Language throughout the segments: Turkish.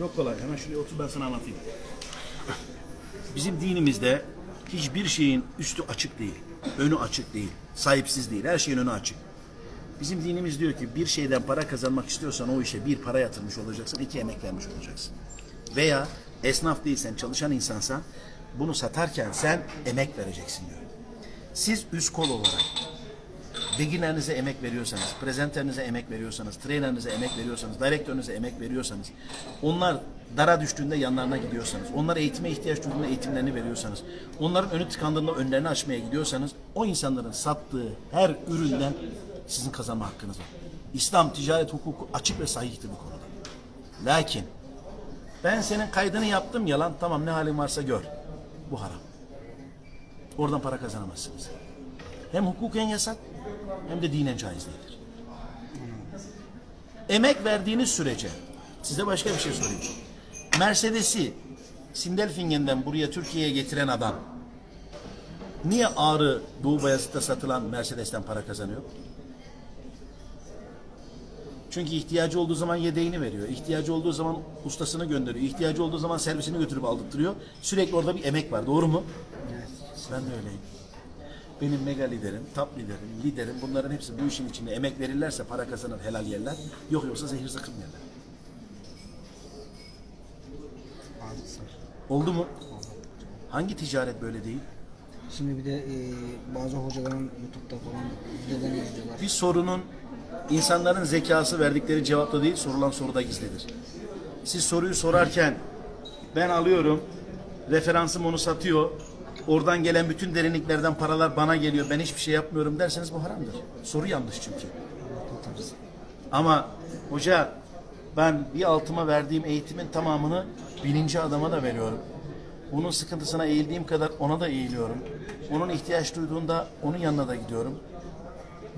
Çok kolay. Hemen şuraya otur ben sana anlatayım. Bizim dinimizde hiçbir şeyin üstü açık değil. Önü açık değil. Sahipsiz değil. Her şeyin önü açık. Bizim dinimiz diyor ki bir şeyden para kazanmak istiyorsan o işe bir para yatırmış olacaksın, iki emek vermiş olacaksın. Veya esnaf değilsen, çalışan insansan bunu satarken sen emek vereceksin diyor. Siz üst kol olarak beginnerinize emek veriyorsanız, prezenterinize emek veriyorsanız, trainerinize emek veriyorsanız, direktörünüze emek veriyorsanız, onlar dara düştüğünde yanlarına gidiyorsanız, onlar eğitime ihtiyaç duyduğunda eğitimlerini veriyorsanız, onların önü tıkandığında önlerini açmaya gidiyorsanız, o insanların sattığı her üründen sizin kazanma hakkınız var. İslam ticaret hukuku açık ve sahihtir bu konuda. Lakin ben senin kaydını yaptım yalan tamam ne halin varsa gör. Bu haram. Oradan para kazanamazsınız. Hem hukuken yasak hem de dinen caiz değildir. Emek verdiğiniz sürece size başka bir şey sorayım. Mercedes'i Sindelfingen'den buraya Türkiye'ye getiren adam niye Ağrı Doğu Bayazıt'ta satılan Mercedes'ten para kazanıyor? Çünkü ihtiyacı olduğu zaman yedeğini veriyor. İhtiyacı olduğu zaman ustasını gönderiyor. İhtiyacı olduğu zaman servisini götürüp aldırtıyor. Sürekli orada bir emek var. Doğru mu? Ben de öyleyim. Benim mega liderim, top liderim, liderim bunların hepsi bu işin içinde emek verirlerse para kazanır, helal yerler. Yok yoksa zehir zıkkım yerler. Oldu mu? Hangi ticaret böyle değil? Şimdi bir de e, bazı hocaların YouTube'da falan videolarını izliyorlar. Bir sorunun insanların zekası verdikleri cevapta değil, sorulan soruda gizlidir. Siz soruyu sorarken ben alıyorum, referansım onu satıyor, oradan gelen bütün derinliklerden paralar bana geliyor, ben hiçbir şey yapmıyorum derseniz bu haramdır. Soru yanlış çünkü. Ama hoca ben bir altıma verdiğim eğitimin tamamını bininci adama da veriyorum. Bunun sıkıntısına eğildiğim kadar ona da eğiliyorum. Onun ihtiyaç duyduğunda onun yanına da gidiyorum.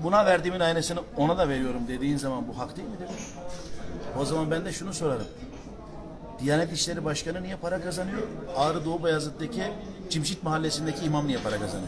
Buna verdiğimin aynısını ona da veriyorum dediğin zaman bu hak değil midir? O zaman ben de şunu sorarım. Diyanet İşleri Başkanı niye para kazanıyor? Ağrı Doğu Bayazıt'taki Cimşit Mahallesi'ndeki imam niye para kazanıyor?